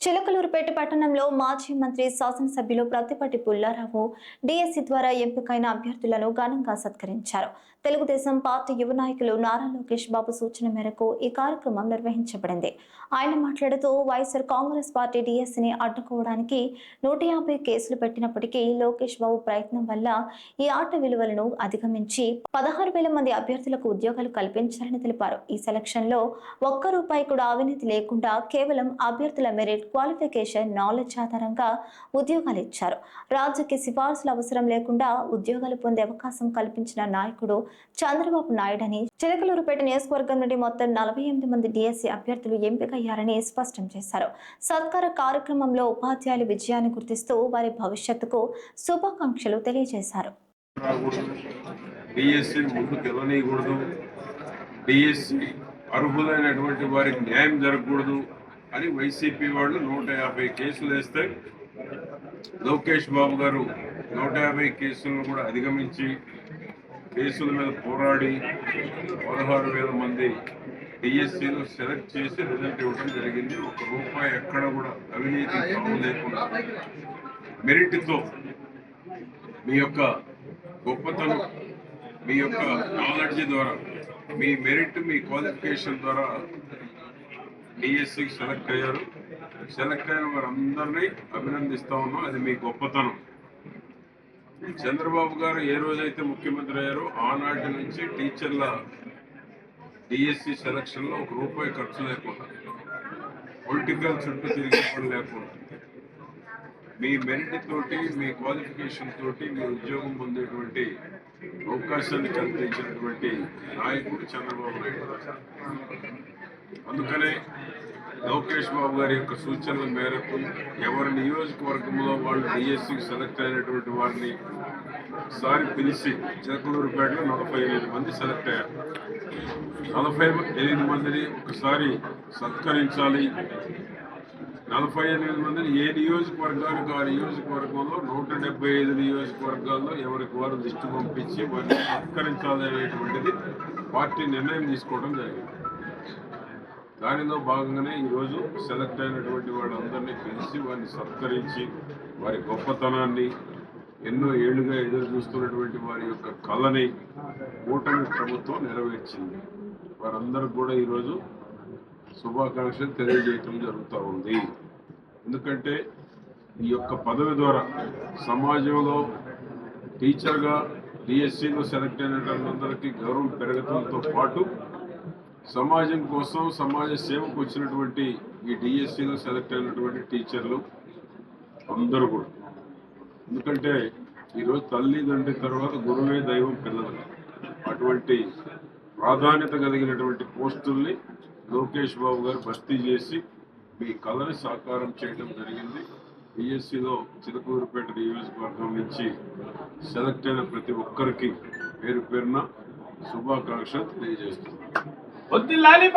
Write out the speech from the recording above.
చిలకలూరుపేట పట్టణంలో మాజీ మంత్రి శాసనసభ్యులు ప్రతిపాటి పుల్లారావు డిఎస్సి ద్వారా ఎంపికైన అభ్యర్థులను ఘనంగా సత్కరించారు. తెలుగుదేశం పార్టీ యువ నాయకులు నారా లోకేష్ బాబు సూచన మేరకు ఈ కార్యక్రమం నిర్వహించబడింది. ఆయన మాట్లాడుతూ వైఎస్ఆర్ కాంగ్రెస్ పార్టీ డిఎస్సిని అడ్డుకోవడానికి నూట యాభై కేసులు పెట్టినప్పటికీ లోకేష్ బాబు ప్రయత్నం వల్ల ఈ ఆట విలువలను అధిగమించి పదహారు వేల మంది అభ్యర్థులకు ఉద్యోగాలు కల్పించారని తెలిపారు. ఈ సెలక్షన్లో ఒక్క రూపాయి కూడా అవినీతి లేకుండా కేవలం అభ్యర్థుల మెరిట్ క్వాలిఫికేషన్ నాలెడ్జ్ ఆధారంగా ఉద్యోగాలు ఇచ్చారు. రాజకీయ సిఫార్సులు అవసరం లేకుండా ఉద్యోగాలు పొందే అవకాశం కల్పించిన నాయకుడు చంద్రబాబు నాయుడని చిలకలూరుపేట నియోజకవర్గం నుండి మొత్తం నలభై ఎనిమిది మంది డిఎస్సి అభ్యర్థులు ఎంపికయ్యారని స్పష్టం చేశారు. సత్కార కార్యక్రమంలో ఉపాధ్యాయుల విజయాన్ని గుర్తిస్తూ వారి భవిష్యత్తుకు శుభాకాంక్షలు తెలియజేశారు. అర్హులైనటువంటి వారికి న్యాయం జరగకూడదు. అని వైసీపీ వాళ్ళు నూట యాభై కేసులు వేస్తే లోకేష్ బాబు గారు నూట యాభై కేసులను కూడా అధిగమించి కేసుల మీద పోరాడి పదహారు వేల మంది డిఎస్సీలో సెలెక్ట్ చేసి రిజల్ట్ ఇవ్వడం జరిగింది. ఒక రూపాయి ఎక్కడ కూడా అవినీతి లేకుండా మెరిట్తో మీ యొక్క గొప్పతనం మీ యొక్క నాలెడ్జ్ ద్వారా మీ మెరిట్ మీ క్వాలిఫికేషన్ ద్వారా డిఎస్సికి సెలెక్ట్ అయ్యారు. సెలెక్ట్ అయిన వారందరినీ అభినందిస్తా ఉన్నాం. అది మీ గొప్పతనం. చంద్రబాబు గారు ఏ రోజైతే ముఖ్యమంత్రి అయ్యారో ఆనాటి నుంచి టీచర్ల డిఎస్సి సెలక్షన్లో ఒక రూపాయి ఖర్చు లేకుండా పొలిటికల్ చుట్టూ తిరిగిపోవడం లేకుండా మీ మెరిట్ తోటి మీ క్వాలిఫికేషన్ తోటి మీ ఉద్యోగం పొందేటువంటి అవకాశాన్ని కల్పించినటువంటి నాయకుడు చంద్రబాబు నాయుడు. అందుకనే లోకేష్ బాబు గారి యొక్క సూచనల మేరకు ఎవరి నియోజకవర్గంలో వాళ్ళు డిఎస్సికి సెలెక్ట్ అయినటువంటి వారిని ఒకసారి పిలిచి చిలకలూరుపేటలో నలభై ఎనిమిది మంది సెలెక్ట్ అయ్యారు. నలభై ఎనిమిది మందిని ఒకసారి సత్కరించాలి. నలభై ఎనిమిది మందిని ఏ నియోజకవర్గానికి ఆ నియోజకవర్గంలో నూట డెబ్బై ఐదు నియోజకవర్గాల్లో ఎవరికి వారు లిస్టు పంపించి వారిని సత్కరించాలి అనేటువంటిది పార్టీ నిర్ణయం తీసుకోవడం జరిగింది. దానిలో భాగంగానే ఈరోజు సెలెక్ట్ అయినటువంటి వాళ్ళందరినీ పిలిచి వారిని సత్కరించి వారి గొప్పతనాన్ని ఎన్నో ఏళ్ళుగా ఎదురు చూస్తున్నటువంటి వారి యొక్క కళని కూటమి ప్రభుత్వం నెరవేర్చింది. వారందరూ కూడా ఈరోజు శుభాకాంక్షలు తెలియజేయటం జరుగుతూ ఉంది. ఎందుకంటే ఈ యొక్క పదవి ద్వారా సమాజంలో టీచర్గా డిఎస్సిలో సెలెక్ట్ అయినటువంటి గౌరవం పెరగడంతో పాటు సమాజం కోసం సమాజ సేవకు వచ్చినటువంటి ఈ డిఎస్సిలో సెలెక్ట్ అయినటువంటి టీచర్లు అందరూ కూడా. ఎందుకంటే ఈరోజు తల్లిదండ్రి తర్వాత గురువే దైవం పిల్లలు. అటువంటి ప్రాధాన్యత కలిగినటువంటి పోస్టుల్ని లోకేష్ బాబు గారు భర్తీ చేసి మీ కళని సాకారం చేయడం జరిగింది. బిఎస్సిలో చిలకూరుపేట నియోజకవర్గం నుంచి సెలెక్ట్ అయిన ప్రతి ఒక్కరికి పేరు పేరున శుభాకాంక్షలు తెలియజేస్తున్నాను వద్దు లాలి